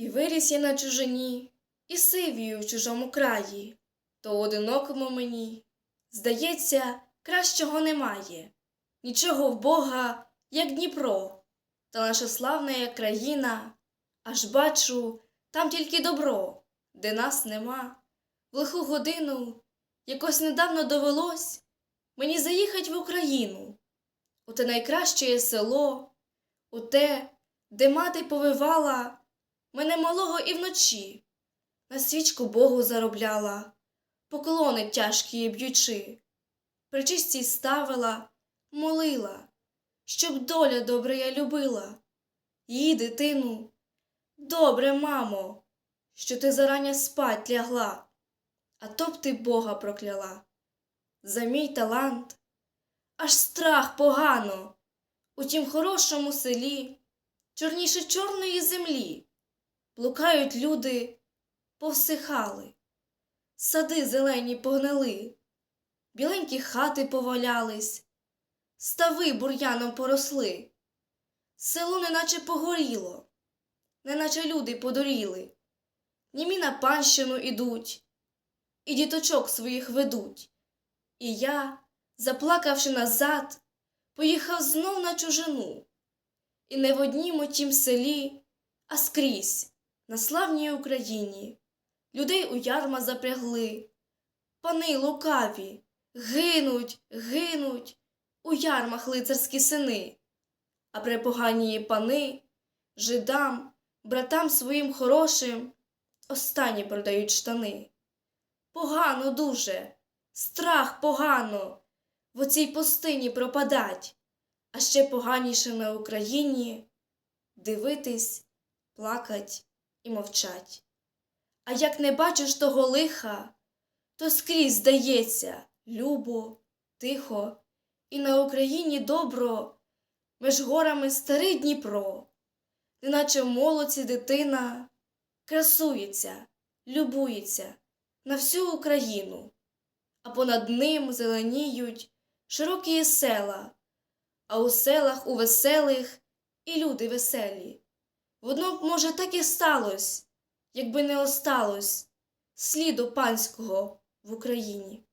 І виріс я на чужині, і сивію в чужому краї, то одинокому мені, здається, кращого немає, нічого в Бога, як Дніпро, та наша славна країна, аж бачу, там тільки добро, де нас нема. В лиху годину якось недавно довелось мені заїхать в Україну, у те найкраще село, у те, де мати повивала мене малого і вночі, на свічку Богу заробляла, поклони тяжкі б'ючи, причистій ставила, молила, щоб доля добре я любила. Її дитину, добре, мамо, що ти зарання спать лягла, а то б ти Бога прокляла. За мій талант, аж страх погано, у тім хорошому селі, чорніше чорної землі. Блукають люди, повсихали, сади зелені погнили, біленькі хати повалялись, стави бур'яном поросли, село неначе погоріло, неначе люди подоріли, німі на панщину ідуть, і діточок своїх ведуть. І я, заплакавши назад, поїхав знов на чужину, і не в однім тім селі, а скрізь на славній Україні. Людей у ярма запрягли, пани лукаві, гинуть, гинуть у ярмах лицарські сини, а препогані пани жидам, братам своїм хорошим останні продають штани. Погано дуже, страх погано в оцій пустині пропадать, а ще поганіше на Україні дивитись плакать і мовчать. А як не бачиш того лиха, то скрізь здається любо, тихо, і на Україні добро, меж горами старий Дніпро, неначе в молоці дитина красується, любується на всю Україну, а понад ним зеленіють широкі села, а у селах у веселих і люди веселі. Воно б, може, так і сталось, якби не осталось сліду панського в Україні.